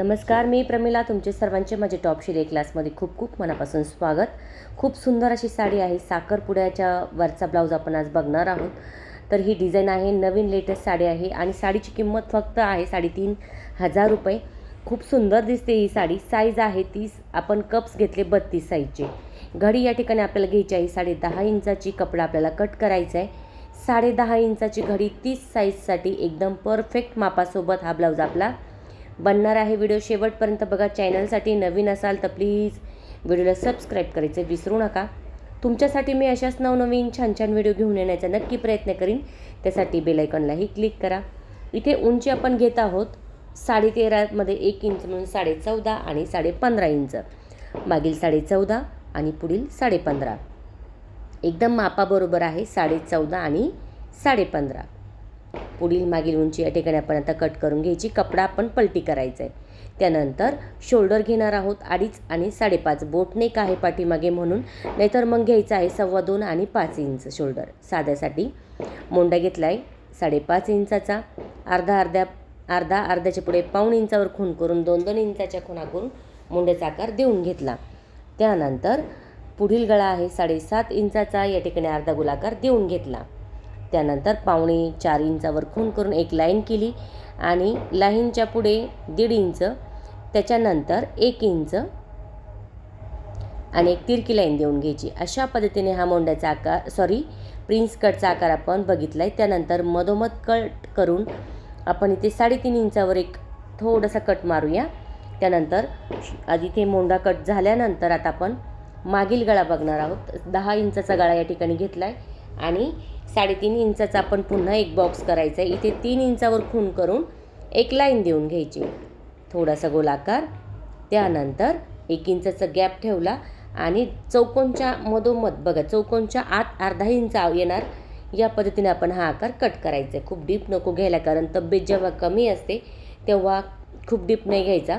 नमस्कार मी प्रमिला तुमचे सर्वांचे माझे टॉप शिलाई क्लासमध्ये खूप खूप मनापासून स्वागत. खूप सुंदर अशी साडी आहे साखरपुड्याच्या वरचा ब्लाऊज आपण आज बघणार आहोत. तर ही डिझाईन आहे नवीन लेटेस्ट साडी आहे आणि साडीची किंमत फक्त आहे साडेतीन हजार रुपये. खूप सुंदर दिसते ही साडी. साईज आहे तीस आपण कप्स घेतले बत्तीस साईजचे घडी या ठिकाणी आपल्याला घ्यायची आहे साडे दहा इंचाची कपडा आपल्याला कट करायचा आहे. साडे दहा इंचाची घडी तीस साईजसाठी एकदम परफेक्ट मापासोबत हा ब्लाऊज आपला बनणार आहे व्हिडिओ शेवटपर्यंत बघा. चॅनलसाठी नवीन असाल तर प्लीज व्हिडिओला सबस्क्राईब करायचं विसरू नका. तुमच्यासाठी मी अशाच नवनवीन छान छान व्हिडिओ घेऊन येण्याचा नक्की प्रयत्न करीन. त्यासाठी बेलायकॉनलाही क्लिक करा. इथे उंची आपण घेत आहोत साडे तेरामध्ये एक इंच म्हणून साडे चौदा आणि साडे पंधरा इंच. मागील साडे चौदा आणि पुढील साडे पंधरा एकदम मापाबरोबर आहे साडे चौदा आणि साडे पंधरा पुढील मागील उंची या ठिकाणी आपण आता कट करून घ्यायची. कपडा आपण पलटी करायचा आहे त्यानंतर शोल्डर घेणार आहोत. अडीच आणि साडेपाच. बोटनेक आहे पाठीमागे म्हणून. नाहीतर मग घ्यायचं आहे सव्वा दोन आणि पाच इंच शोल्डर. साध्यासाठी मोंडा घेतला आहे साडेपाच इंचाचा. अर्धा अर्ध्या अर्धा अर्ध्याच्या पुढे पाऊण इंचावर खून करून दोन दोन इंचाच्या खुणा करून मोंड्याचा आकार देऊन घेतला. त्यानंतर पुढील गळा आहे साडेसात इंचाचा. या ठिकाणी अर्धा गोलाकार देऊन घेतला. त्यानंतर पावणे चार इंचावर खून करून एक लाईन केली आणि लाईनच्या पुढे दीड इंच त्याच्यानंतर एक इंच आणि एक तिरकी लाईन देऊन घ्यायची. अशा पद्धतीने हा मोंड्याचा आकार सॉरी प्रिन्स कटचा आकार आपण बघितला आहे त्यानंतर मधोमध कट करून आपण इथे साडेतीन इंचावर एक थोडासा कट मारूया. त्यानंतर आधी ते मोंडा कट झाल्यानंतर आता आपण मागील गळा बघणार आहोत. दहा इंचाचा गळा या ठिकाणी घेतला आहे आणि साडेतीन इंचाचा आपण पुन्हा एक बॉक्स करायचा आहे. इथे तीन इंचावर खून करून एक लाईन देऊन घ्यायची. थोडासा गोलाकार. त्यानंतर एक इंचाचा गॅप ठेवला आणि चौकोनच्या मधोमध बघा चौकोनच्या आत अर्धा इंच येणार. या पद्धतीने आपण हा आकार कट करायचा आहे. खूप डीप नको घ्यायला कारण तब्येत जेव्हा कमी असते तेव्हा खूप डीप नाही घ्यायचा.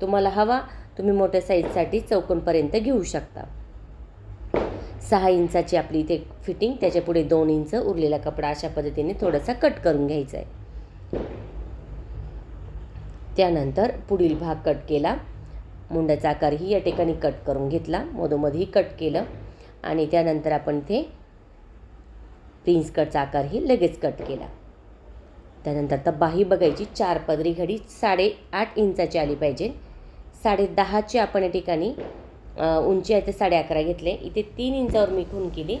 तुम्हाला हवा तुम्ही मोठ्या साईजसाठी चौकोनपर्यंत घेऊ शकता. सहा इंचाची आपली इथे फिटिंग त्याच्या पुढे दोन इंच उरलेला कपडा अशा पद्धतीने थोडासा कट करून घ्यायचा आहे त्यानंतर पुढील भाग कट केला. मुंडाचा आकारही या ठिकाणी कट करून घेतला. मधोमधही कट केलं. आणि त्यानंतर आपण ते प्रिन्स कटचा आकारही लगेच कट केला. त्यानंतर तब्बाही बघायची. चार पदरी घडी साडेआठ इंचाची आली पाहिजे. साडे दहाची आपण या ठिकाणी उंची आहे ते साडे अकरा घेतले. इथे तीन इंचावर मी खून केली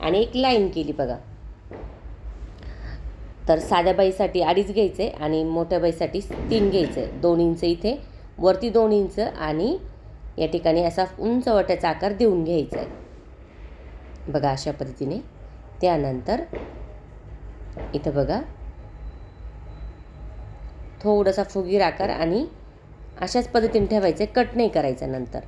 आणि एक लाईन केली बघा. तर साध्या बाईसाठी अडीच घ्यायचं आहे आणि मोठ्या बाईसाठी तीन घ्यायचं. आहे दोन इंच इथे वरती दोन इंच आणि या ठिकाणी असा उंच वाट्याचा आकार देऊन घ्यायचा आहे. बघा अशा पद्धतीने. त्यानंतर इथं बघा. थोडासा फुगीर आकार आणि अशाच पद्धतीने ठेवायचं आहे कट नाही करायचं नंतर.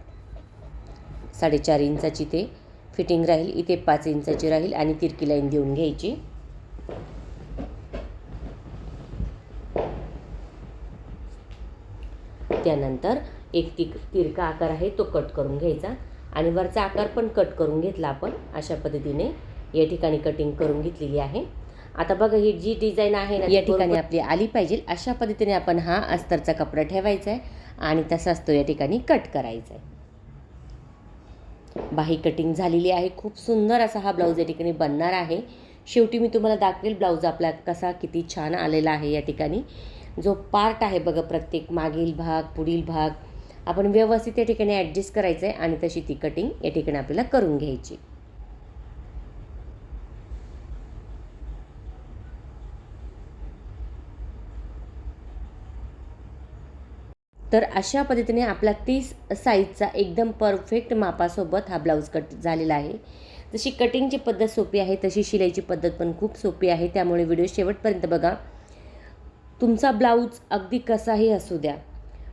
साडेचार इंचाची ते फिटिंग राहील इथे पाच इंचाची राहील आणि तिरकी लाईन देऊन घ्यायची. त्यानंतर एक ति तिरका आकार आहे तो कट करून घ्यायचा आणि वरचा आकार पण कट करून घेतला आपण अशा पद्धतीने या ठिकाणी कटिंग करून घेतलेली आहे. आता बघा ही जी डिझाईन आहे ना या ठिकाणी आपली आली पाहिजे अशा पद्धतीने आपण हा अस्तरचा कपडा ठेवायचा आहे आणि तसाच तो या ठिकाणी कट करायचा आहे बाही कटिंग झालेली आहे. खूप सुंदर असा हा ब्लाऊज या ठिकाणी बनणार आहे. शेवटी मी तुम्हाला दाखवेल ब्लाऊज आपला कसा किती छान आलेला आहे या ठिकाणी. जो पार्ट आहे बघा प्रत्येक मागील भाग पुढील भाग. आपण व्यवस्थित या ठिकाणी ॲडजस्ट करायचं आहे आणि तशी ती कटिंग या ठिकाणी आपल्याला करून घ्यायची. तर अशा पद्धतीने आपला तीस साईजचा एकदम परफेक्ट मापासोबत हा ब्लाऊज कट झालेला आहे. जशी कटिंगची पद्धत सोपी आहे तशी शिलाईची पद्धत पण खूप सोपी आहे. त्यामुळे व्हिडिओ शेवटपर्यंत बघा. तुमचा ब्लाऊज अगदी कसाही असू द्या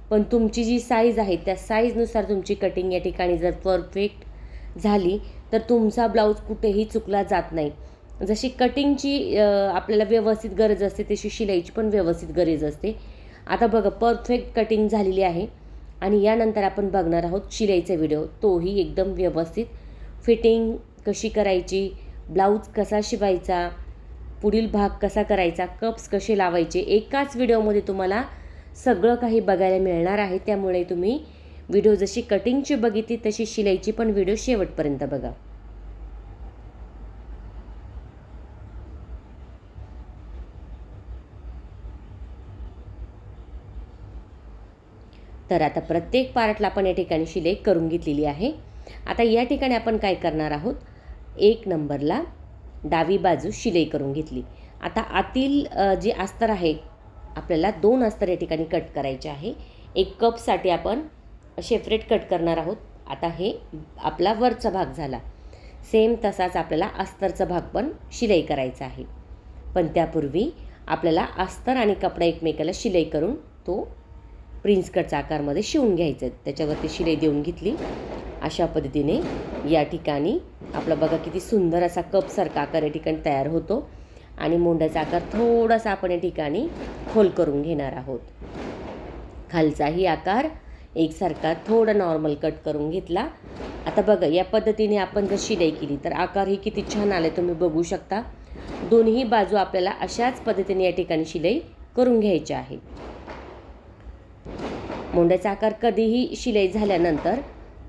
पण तुमची जी साईज आहे त्या साईजनुसार तुमची कटिंग या ठिकाणी जर परफेक्ट झाली तर तुमचा ब्लाऊज कुठेही चुकला जात नाही. जशी कटिंगची आपल्याला व्यवस्थित गरज असते तशी शिलाईची पण व्यवस्थित गरज असते. आता बघा परफेक्ट कटिंग झालेली आहे. आणि यानंतर आपण बघणार आहोत शिलाईचा व्हिडिओ तोही एकदम व्यवस्थित. फिटिंग कशी करायची? ब्लाऊज कसा शिवायचा? पुढील भाग कसा करायचा? कप्स कसे लावायचे? एकाच व्हिडिओमध्ये तुम्हाला सगळं काही बघायला मिळणार आहे. त्यामुळे तुम्ही व्हिडिओ जशी कटिंगची बघितली तशी शिलाईची पण व्हिडिओ शेवटपर्यंत बघा. तर आता प्रत्येक पार्टला आपण या ठिकाणी शिलाई करून घेतलेली आहे. आता या ठिकाणी आपण काय करणार आहोत? एक नंबरला डावी बाजू शिलाई करून घेतली. आता आतील जे अस्तर आहे आपल्याला दोन अस्तर या ठिकाणी कट करायचे आहे. एक कपसाठी आपण शेफरेट कट करणार आहोत. आता हे आपला वरचा भाग झाला. सेम तसाच आपल्याला अस्तरचा भाग पण शिलाई करायचा आहे. पण त्यापूर्वी आपल्याला अस्तर आणि कपडा एकमेकाला शिलाई करून तो प्रिन्स कटचा आकारमध्ये शिवून घ्यायचं. त्याच्यावरती शिलाई देऊन घेतली. अशा पद्धतीने या ठिकाणी आपला बघा किती सुंदर असा कपसारखा आकार या ठिकाणी तयार होतो. आणि मोंड्याचा आकार थोडासा आपण या ठिकाणी खोल करून घेणार आहोत. खालचाही आकार एकसारखा थोडा नॉर्मल कट करून घेतला. आता बघा या पद्धतीने आपण जर शिलाई केली तर आकार ही किती छान आले तुम्ही बघू शकता. दोन्ही बाजू आपल्याला अशाच पद्धतीने या ठिकाणी शिलाई करून घ्यायची आहे. मोंड्याचा आकार कधीही शिलाई झाल्यानंतर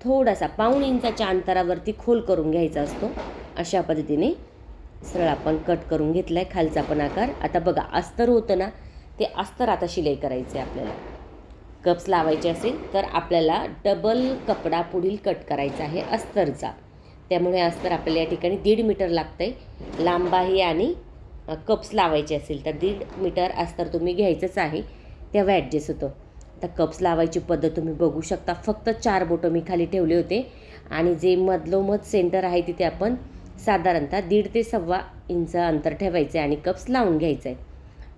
थोडासा पाऊण इंचाच्या अंतरावरती खोल करून घ्यायचा असतो. अशा पद्धतीने सरळ आपण कट करून घेतला आहे खालचा पण आकार. आता बघा अस्तर होतं ना ते अस्तर आता शिलाई करायचं आहे आपल्याला. कप्स लावायचे असेल तर आपल्याला डबल कपडा पुढील कट करायचा आहे अस्तरचा. त्यामुळे अस्तर आपल्याला या ठिकाणी दीड मीटर लागतं आहे लांब आहे आणि कप्स लावायचे असेल तर दीड मीटर अस्तर तुम्ही घ्यायचंच आहे. तेव्हा ॲडजस्ट होतं आता कप्स लावायची पद्धत तुम्ही बघू शकता. फक्त चार बोटं मी खाली ठेवले होते. आणि जे मधलोमध सेंटर आहे तिथे आपण साधारणतः दीड ते सव्वा इंच अंतर ठेवायचं आहे आणि कप्स लावून घ्यायचं आहे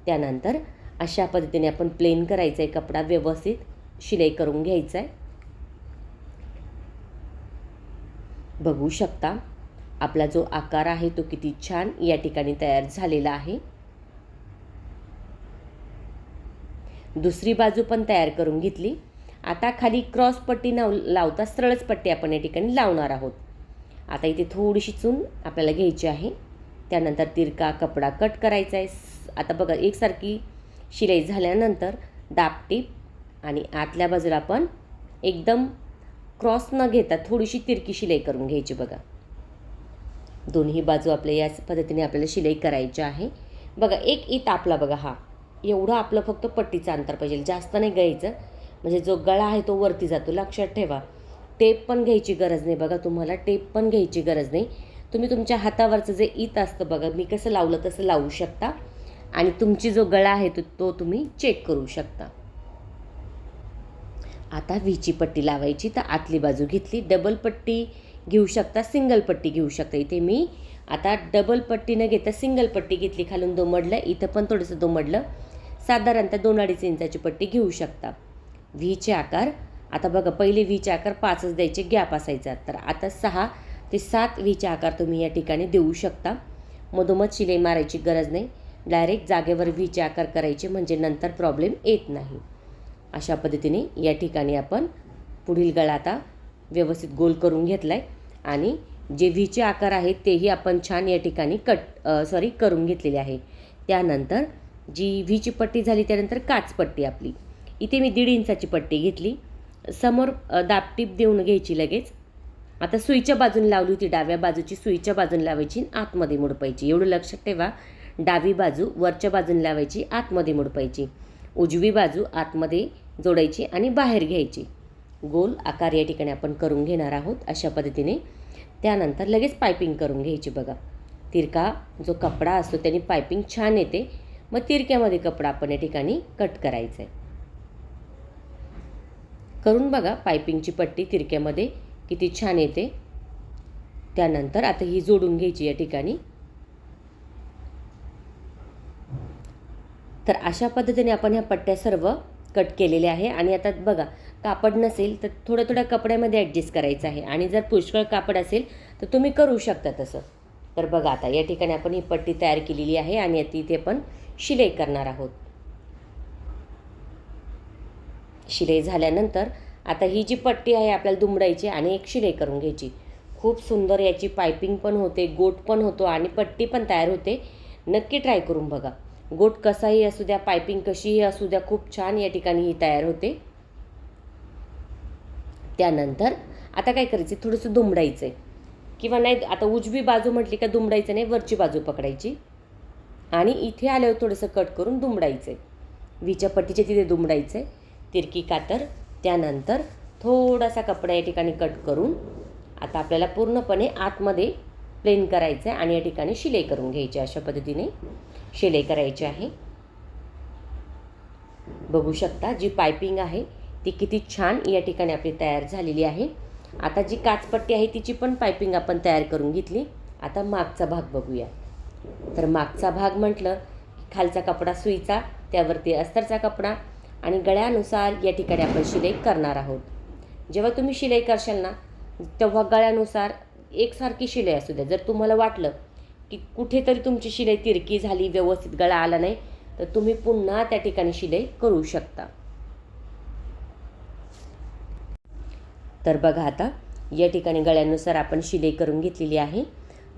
त्यानंतर अशा पद्धतीने आपण प्लेन करायचं आहे कपडा व्यवस्थित शिलाई करून घ्यायचा आहे बघू शकता आपला जो आकार आहे तो किती छान या ठिकाणी तयार झालेला आहे. दुसरी बाजू पण तयार करून घेतली. आता खाली क्रॉस पट्टी नाव लावता सरळच पट्टी आपण या ठिकाणी लावणार आहोत. आता इथे थोडीशी चून आपल्याला घ्यायची आहे. त्यानंतर तिरका कपडा कट करायचा आहे. आता बघा एकसारखी शिलाई झाल्यानंतर दापटीप आणि आतल्या बाजूला आपण एकदम क्रॉस न घेता थोडीशी तिरकी शिलाई करून घ्यायची बघा. दोन्ही बाजू आपल्या याच पद्धतीने आपल्याला शिलाई करायची आहे. बघा एक इत आपला बघा हा. एवढं आपलं फक्त पट्टीचं अंतर पाहिजे. जास्त नाही घ्यायचं. म्हणजे जो गळा आहे तो वरती जातो. लक्षात ठेवा. टेप पण घ्यायची गरज नाही बघा तुम्हाला. टेप पण घ्यायची गरज नाही. तुम्ही तुमच्या हातावरचं जे ईत असतं बघा मी कसं लावलं तसं लावू शकता. आणि तुमची जो गळा आहे तो तो तुम्ही चेक करू शकता. आता व्हीची पट्टी लावायची. तर आतली बाजू घेतली. डबल पट्टी घेऊ शकता. सिंगल पट्टी घेऊ शकता. इथे मी आता डबल पट्टी न घेता सिंगल पट्टी घेतली. खालून दोमडलं. इथं पण थोडंसं दोमडलं. साधारणतः दोन अडीच इंचाची पट्टी घेऊ शकता. व्हीचे आकार आता बघा पहिले व्हीचे आकार पाचच द्यायचे गॅप असायचा. तर आता सहा ते सात व्हीचे आकार तुम्ही या ठिकाणी देऊ शकता. मधोमध शिलाई मारायची गरज नाही. डायरेक्ट जागेवर व्हीचे आकार करायचे म्हणजे नंतर प्रॉब्लेम येत नाही. अशा पद्धतीने या ठिकाणी आपण पुढील गळा आता व्यवस्थित गोल करून घेतला आहे आणि जे व्हीचे आकार आहेत तेही आपण छान या ठिकाणी कट सॉरी करून घेतलेले आहे. त्यानंतर जी व्हीची पट्टी झाली त्यानंतर काच पट्टी आपली. इथे मी दीड इंचाची पट्टी घेतली. समोर दापटीप दाबटीप देऊन घ्यायची लगेच. आता सुईच्या बाजूने लावली होती डाव्या बाजूची सुईच्या बाजूने लावायची आणि आतमध्ये मुडपायची. एवढं लक्षात ठेवा डावी बाजू वरच्या बाजूने लावायची आतमध्ये मुडपायची. उजवी बाजू आतमध्ये जोडायची आणि बाहेर घ्यायची. गोल आकार या ठिकाणी आपण करून घेणार आहोत अशा पद्धतीने. त्यानंतर लगेच पायपिंग करून घ्यायची बघा. तिरका जो कपडा असतो त्याने पायपिंग छान येते. मग तिरक्यामध्ये कपडा आपण या ठिकाणी कट करायचा आहे करून बघा पायपिंगची पट्टी तिरक्यामध्ये किती छान येते. त्यानंतर आता ही जोडून घ्यायची या ठिकाणी. तर अशा पद्धतीने आपण ह्या पट्ट्या सर्व कट केलेल्या आहे. आणि आता बघा कापड नसेल तर थोड्या थोड्या कपड्यामध्ये ॲडजस्ट करायचं आहे. आणि जर पुष्कळ कापड असेल तर तुम्ही करू शकता तसं. तर बघा आता या ठिकाणी आपण ही पट्टी तयार केलेली आहे आणि तिथे इथे आपण शिलाई करणार आहोत. शिलाई झाल्यानंतर आता ही जी पट्टी आहे आपल्याला दुमडायची आणि एक शिलाई करून घ्यायची. खूप सुंदर याची पायपिंग पण होते गोट पण होतो आणि पट्टी पण तयार होते. नक्की ट्राय करून बघा. गोट कसाही असू द्या पायपिंग कशीही असू द्या खूप छान या ठिकाणी ही तयार होते. त्यानंतर आता काय करायचं? थोडंसं दुमडायचं आहे किंवा नाही आता उजवी बाजू म्हटली का दुमडायचं नाही वरची बाजू पकडायची. आणि इथे आल्यावर थोडंसं कट करून दुमडायचं आहे विच्या पट्टीच्या तिथे दुमडायचं आहे तिरकी कातर त्यानंतर थोडासा कपडा या ठिकाणी कट करून आता आपल्याला पूर्णपणे आतमध्ये प्लेन करायचं आहे आणि या ठिकाणी शिलाई करून घ्यायची अशा पद्धतीने. शिलाई करायची आहे. बघू शकता जी पायपिंग आहे ती किती छान या ठिकाणी आपली तयार झालेली आहे. आता जी काचपट्टी आहे तिची पण पायपिंग आपण तयार करून घेतली. आता मागचा भाग बघूया. तर मागचा भाग म्हटलं की खालचा कपडा सुईचा त्यावरती अस्तरचा कपडा आणि गळ्यानुसार या ठिकाणी आपण शिलाई करणार आहोत. जेव्हा तुम्ही शिलाई करशाल ना तेव्हा गळ्यानुसार एकसारखी शिलाई असू द्या. जर तुम्हाला वाटलं की कुठेतरी तुमची शिलाई तिरकी झाली व्यवस्थित गळा आला नाही तर तुम्ही पुन्हा त्या ठिकाणी शिलाई करू शकता. तर बघा आता या ठिकाणी गळ्यानुसार आपण शिलाई करून घेतलेली आहे.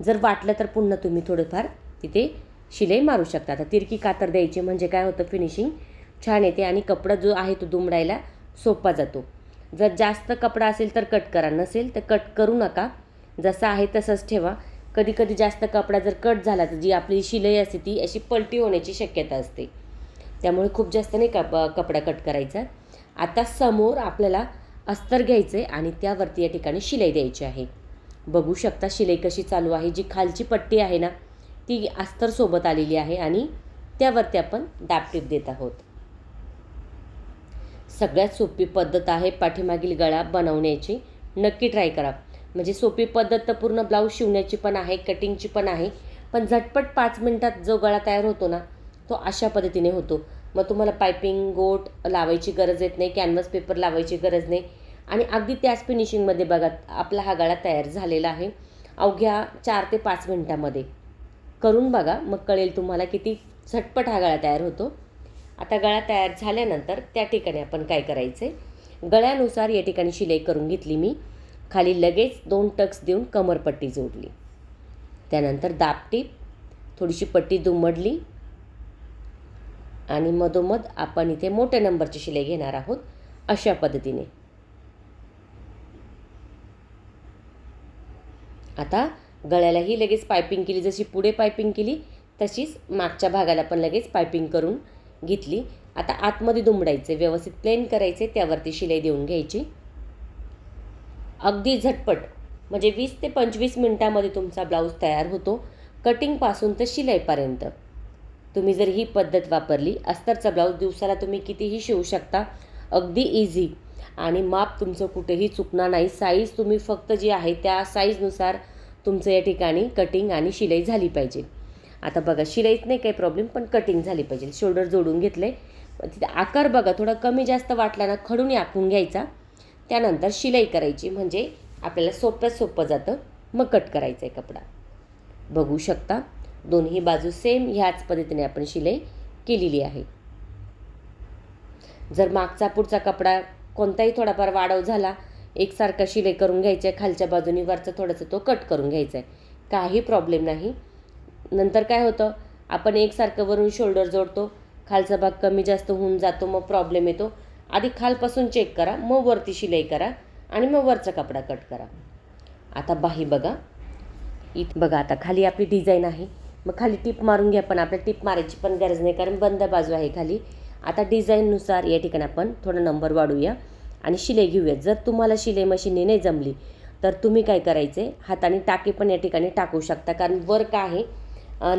जर वाटलं तर पुन्हा तुम्ही थोडंफार तिथे शिलाई मारू शकता. आता तिरकी कातर द्यायची म्हणजे काय होतं फिनिशिंग छान येते आणि कपडा जो आहे तो दुमडायला सोपा जातो. जर जास्त कपडा असेल तर कट करा. नसेल तर कट करू नका. जसा आहे तसंच ठेवा. कधी कधी जास्त कपडा जर कट झाला तर जी आपली शिलाई असते ती अशी पलटी होण्याची शक्यता असते. त्यामुळे खूप जास्त नाही कप कपडा कट करायचा. आता समोर आपल्याला अस्तर घ्यायचं आहे आणि त्यावरती या ठिकाणी शिलाई द्यायची आहे. बघू शकता शिलाई कशी चालू आहे जी खालची पट्टी आहे ना ती अस्तरसोबत आलेली आहे आणि त्यावरती आपण दापटीप देत आहोत. सगळ्यात सोपी पद्धत आहे पाठीमागील गळा बनवण्याची. नक्की ट्राय करा. म्हणजे सोपी पद्धत तर पूर्ण ब्लाऊज शिवण्याची पण आहे कटिंगची पण आहे पण झटपट पाच मिनटात जो गळा तयार होतो ना तो अशा पद्धतीने होतो. मग तुम्हाला पायपिंग गोट लावायची गरज येत नाही कॅनव्हास पेपर लावायची गरज नाही. आणि अगदी त्याच फिनिशिंगमध्ये बघा आपला हा गळा तयार झालेला आहे. अवघ्या चार ते पाच मिनटामध्ये. करून बघा मग कळेल तुम्हाला किती झटपट हा गळा तयार होतो. आता गळा तयार झाल्यानंतर त्या ठिकाणी आपण काय करायचं आहे गळ्यानुसार या ठिकाणी शिलाई करून घेतली मी. खाली लगेच दोन टक्स देऊन कमरपट्टी जोडली. त्यानंतर दापटीप थोडीशी पट्टी दुमडली. आणि मधोमध आपण इथे मोठ्या नंबरची शिलाई घेणार आहोत अशा पद्धतीने. आता गळ्यालाही लगेच पायपिंग केली जशी पुढे पायपिंग केली तशीच मागच्या भागाला पण लगेच पायपिंग करून घेतली. आता आतमध्ये दुमडायचे व्यवस्थित प्लेन करायचे त्यावरती शिलाई देऊन घ्यायची. अगदी झटपट म्हणजे वीस ते पंचवीस मिनटामध्ये तुमचा ब्लाऊज तयार होतो. कटिंगपासून तर शिलाईपर्यंत. तुम्ही जर ही पद्धत वापरली अस्तरचा ब्लाऊज दिवसाला तुम्ही कितीही शिवू शकता अगदी इझी आणि माप तुमचं कुठेही चुकणार नाही. साईज तुम्ही फक्त जी आहे त्या साईजनुसार तुमचं या ठिकाणी कटिंग आणि शिलाई झाली पाहिजे. आता बघा शिलाईत नाही काही प्रॉब्लेम पण कटिंग झाली पाहिजे. शोल्डर जोडून घेतले. तिथे आकार बघा थोडा कमी जास्त वाटला ना खडून आखून घ्यायचा. त्यानंतर शिलाई करायची म्हणजे आपल्याला सोप्यात सोपं जातं मग कट करायचं आहे कपडा. बघू शकता. दोन्ही बाजू सेम ह्याच पद्धतीने आपण शिलाई केलेली आहे. जर मागचा पुढचा कपडा कोणताही थोडाफार वाढव झाला एकसारखा शिलाई करून घ्यायचा आहे खालच्या बाजूनी वरचा थोडासा तो कट करून घ्यायचा आहे काही प्रॉब्लेम नाही. नंतर काय होतं? आपण एकसारखं वरून शोल्डर जोडतो खालचा भाग कमी जास्त होऊन जातो मग प्रॉब्लेम येतो. आधी खालपासून चेक करा मग वरती शिलाई करा आणि मग वरचा कपडा कट करा. आता बाही बघा. इथं बघा आता खाली आपली डिझाईन आहे. मग खाली टीप मारून घ्या पण आपल्याला टिप मारायची पण गरज नाही कारण बंद बाजू आहे खाली. आता डिझाईननुसार या ठिकाणी आपण थोडा नंबर वाढूया आणि शिलाई घेऊयात. जर तुम्हाला शिलाई मशीनने नाही जमली तर तुम्ही काय करायचे? हाताने टाके पण या ठिकाणी टाकू शकता कारण वर्क आहे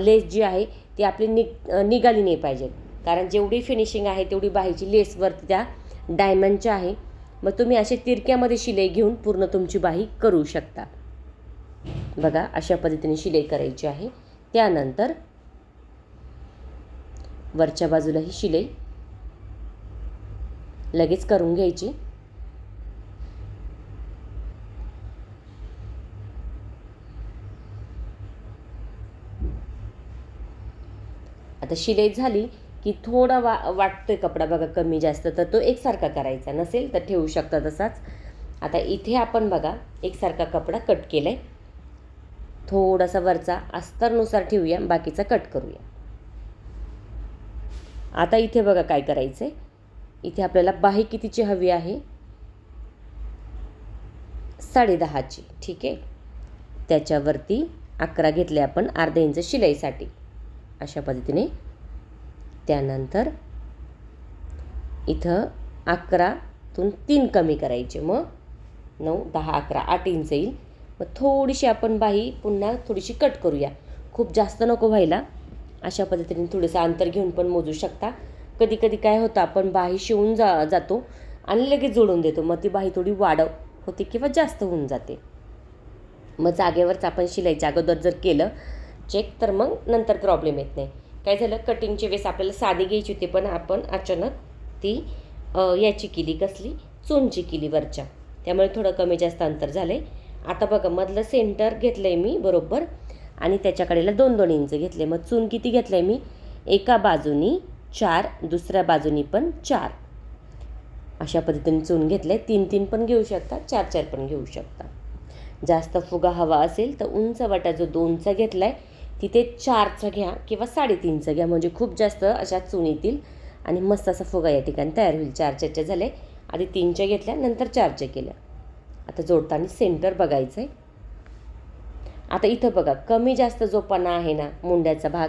लेस जी आहे ती आपली नि निघाली नाही पाहिजे. कारण जेवढी फिनिशिंग आहे तेवढी बाहीची लेसवरती त्या डायमंडच्या आहे. मग तुम्ही असे तिरक्यामध्ये शिलाई घेऊन पूर्ण तुमची बाही करू शकता. बघा अशा पद्धतीने शिलाई करायची आहे. त्यानंतर वरच्या बाजूला ही शिलाई लगेच करून घ्यायची. आता शिलाई झाली की थोडा वा वाटतोय कपडा बघा कमी जास्त तर तो एकसारखा करायचा. नसेल तर ठेवू शकता तसाच. आता इथे आपण बघा एकसारखा कपडा कट केला आहे थोडासा वरचा अस्तरनुसार ठेवूया बाकीचा कट करूया. आता इथे बघा काय करायचं आहे इथे आपल्याला बाही कितीची हवी आहे? साडेदहाची ठीक आहे? त्याच्यावरती अकरा घेतले आपण अर्धा इंच शिलाईसाठी. अशा पद्धतीने. त्यानंतर इथं अकरातून तीन कमी करायचे. मग नऊ दहा अकरा आठ इंच येईल. मग थोडीशी आपण बाही पुन्हा थोडीशी कट करूया. खूप जास्त नको व्हायला. अशा पद्धतीने थोडंसं अंतर घेऊन पण मोजू शकता. कधी कधी काय होतं आपण बाही शिवून जा जातो आणि लगेच जोडून देतो. मग ती बाही थोडी वाढ होते किंवा जास्त होऊन जाते. मग जागेवरच आपण शिलाईच्या अगोदर जर केलं चेक तर मग नंतर प्रॉब्लेम येत नाही. काय झालं? कटिंगची वेळेस आपल्याला साधी घ्यायची होती पण आपण अचानक ती याची केली कसली? चोनची केली वरच्या. त्यामुळे थोडं कमी जास्त अंतर झालं आहे आता बघा मधलं सेंटर घेतलं आहे मी बरोबर आणि त्याच्याकडेला दोन दोन इंच घेतले मग चून किती घेतलं आहे मी? एका बाजूनी चार दुसऱ्या बाजूनी पण चार. अशा पद्धतीने चून घेतलं आहे तीन तीन पण घेऊ शकता चार चार पण घेऊ शकता. जास्त फुगा हवा असेल तर उंच वाटा जो दोनचा घेतला आहे तिथे चारचा घ्या किंवा साडेतीनचा घ्या. म्हणजे खूप जास्त अशा चून येतील आणि मस्त असा फुगा या ठिकाणी तयार होईल. चार चारच्या झाले. आधी तीनच्या घेतल्या नंतर चारच्या केल्या. आता जोडताना सेंटर बघायचं आहे आता इथं बघा कमी जास्त जो पणा आहे ना मुंड्याचा भाग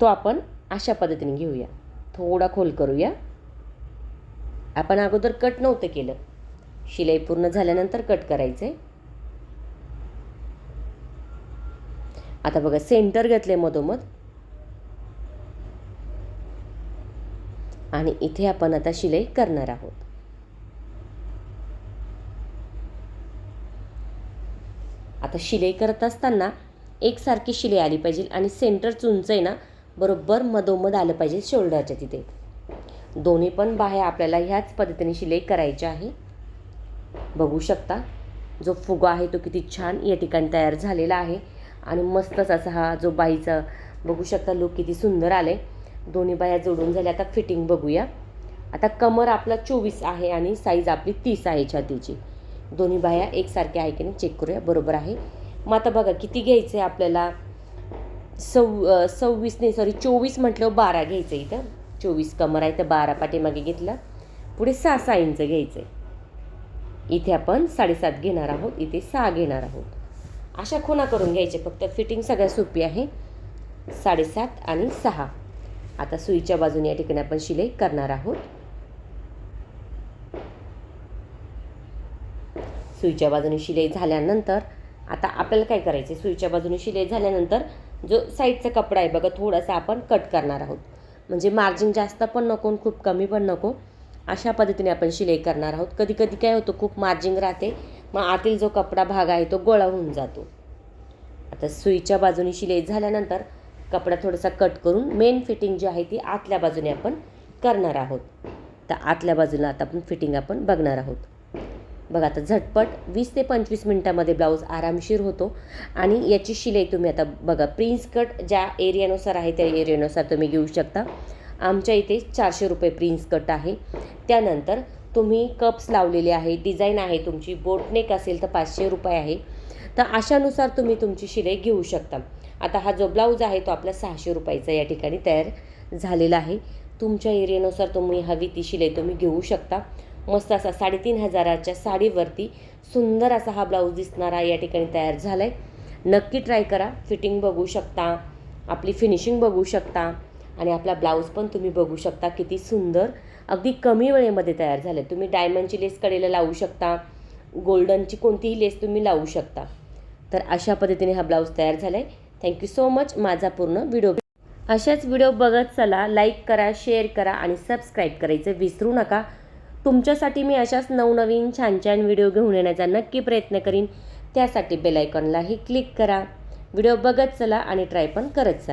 तो आपण अशा पद्धतीने घेऊया. थोडा खोल करूया. आपण अगोदर कट नव्हतं केलं. शिलाई पूर्ण झाल्यानंतर कट करायचं आहे आता बघा सेंटर घेतले मधोमध. आणि इथे आपण आता शिलाई करणार आहोत. आता शिलाई करत असताना एकसारखी शिलाई आली पाहिजे आणि सेंटर चुंच आहे ना बरोबर मधोमध आलं पाहिजे शोल्डरच्या तिथे. दोन्ही पण बाह्या आपल्याला ह्याच पद्धतीने शिलाई करायची आहे. बघू शकता जो फुगा आहे तो किती छान या ठिकाणी तयार झालेला आहे. आणि मस्तच असा हा जो बाईचा बघू शकता लुक किती सुंदर आले दोन्ही बाया जोडून झाल्या. आता फिटिंग बघूया. आता कमर आपला चोवीस आहे आणि साईज आपली तीस आहे छातीची. दोन्ही बाया एकसारख्या आहे की नाही चेक करूया. बरोबर आहे. मग आता बघा किती घ्यायचं आहे आपल्याला? सव सव्वीस नाही सॉरी चोवीस म्हटलं बारा घ्यायचं आहे इथं. चोवीस कमर आहे तर बारा पाठीमागे घेतलं. पुढे सहा सहा इंच घ्यायचं आहे इथे आपण साडेसात घेणार आहोत इथे सहा घेणार आहोत. अशा खुणा करून घ्यायचे. फक्त फिटिंग सगळ्यात सोपी आहे. साडेसात आणि सहा. आता सुईच्या बाजूने या ठिकाणी आपण शिलाई करणार आहोत. सुईच्या बाजूने शिलाई झाल्यानंतर आता आपल्याला काय करायचं आहे सुईच्या बाजूने शिलाई झाल्यानंतर जो साईडचा कपडा आहे बघा थोडासा आपण कट करणार आहोत. म्हणजे मार्जिन जास्त पण नको आणि खूप कमी पण नको अशा पद्धतीने आपण शिलाई करणार आहोत. कधी कधी काय होतं खूप मार्जिन राहते मग आतील जो कपडा भाग आहे तो गोळा होऊन जातो. आता सुईच्या बाजूने शिलाई झाल्यानंतर कपडा थोडासा कट करून मेन फिटिंग जी आहे ती आतल्या बाजूने आपण करणार आहोत. तर आतल्या बाजूला आता आपण फिटिंग आपण बघणार आहोत. बघा आता झटपट वीस ते पंचवीस मिनटामध्ये ब्लाऊज आरामशीर होतो. आणि याची शिलाई तुम्ही आता बघा प्रिन्स कट ज्या एरियानुसार आहे त्या एरियानुसार तुम्ही घेऊ शकता. आमच्या इथे चारशे रुपये प्रिन्स कट आहे. त्यानंतर तुम्ही कप्स लावलेले आहे डिझाईन आहे तुमची बोटनेक असेल तर पाचशे रुपये आहे. तर अशानुसार तुम्ही तुमची शिलाई घेऊ शकता. आता हा जो ब्लाऊज आहे तो आपला सहाशे रुपयाचा या ठिकाणी तयार झालेला आहे. तुमच्या एरियानुसार तुम्ही हवी ती शिलाई तुम्ही घेऊ शकता. मस्त असा साडेतीन हजाराच्या साडीवरती सुंदर असा हा ब्लाऊज दिसणारा या ठिकाणी तयार झाला आहे नक्की ट्राय करा. फिटिंग बघू शकता. आपली फिनिशिंग बघू शकता. आणि आपला ब्लाऊज पण तुम्ही बघू शकता किती सुंदर अगदी कमी वेळेमध्ये तयार झालं तुम्ही डायमंडची लेस कडेला लावू शकता. गोल्डनची कोणतीही लेस तुम्ही लावू शकता. तर अशा पद्धतीने हा ब्लाऊज तयार झाला आहे थँक्यू सो मच माझा पूर्ण व्हिडिओ अशाच व्हिडिओ बघत चला. लाईक करा शेअर करा आणि सबस्क्राईब करायचं विसरू नका. तुमच्यासाठी मी अशाच नवनवीन छान छान व्हिडिओ घेऊन येण्याचा नक्की प्रयत्न करीन. त्यासाठी बेलायकॉनलाही क्लिक करा. व्हिडिओ बघत चला आणि ट्राय पण करत चला.